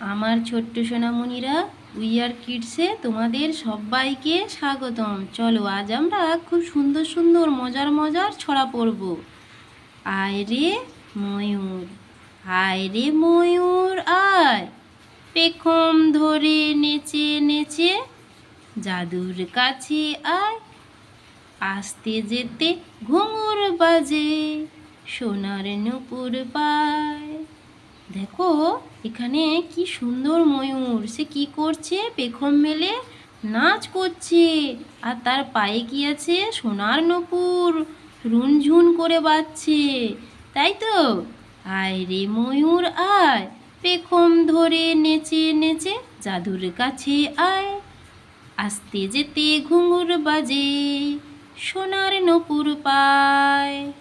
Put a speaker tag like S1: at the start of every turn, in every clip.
S1: আমার ছোট্ট সোনামণিরা উইয়ার কিডসে তোমাদের সবাইকে স্বাগতম। চলো, আজ আমরা খুব সুন্দর সুন্দর, মজার মজার ছড়া পড়ব। আয় রে ময়ূর, আয় রে ময়ূর, আয়। পেখম ধরে নেচে নেচে জাদুর কাছে আয়। আসতে যেতে ঘুঙুর বাজে, সোনার নুপুর পায়। দেখো এখানে কি সুন্দর ময়ূর, সে কি করছে? পেখম মেলে নাচ করছে। আর তার পায়ে কি আছে? সোনার নপুর রুনঝুন করে বাজছে। তাই তো? আয় রে ময়ূর, আয়। পেখম ধরে নেচে নেচে জাদুর কাছে আয়। আসতে যেতে ঘুঙুর বাজে, সোনার নপুর পায়।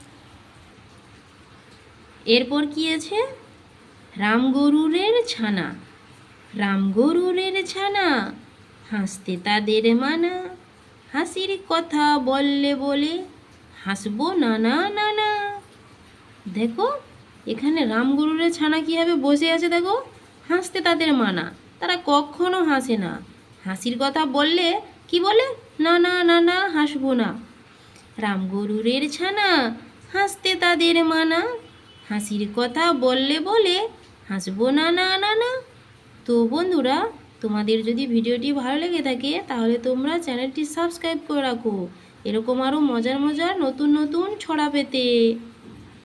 S1: এরপর কি আছে? রাম গরুরের ছানা রাম গরুরের ছানা, হাসতে তাদের মানা। হাসির কথা বললে বলে হাসবো নানা নানা দেখো, এখানে রাম গরুরের ছানা কীভাবে বসে আছে দেখো, হাসতে তাদের মানা। তারা কখনো হাসে না। হাসির কথা বললে কি বলে? না না না না, হাসবো না। রাম গরুরের ছানা, হাসতে তাদের মানা। হাসির কথা বললে বলে হাসবো? না না না না। তো বন্ধুরা, তোমাদের যদি ভিডিওটি ভালো লেগে থাকে, তাহলে তোমরা চ্যানেলটি সাবস্ক্রাইব করে রাখো। এরকম আরও মজার মজার নতুন নতুন ছড়া পেতে।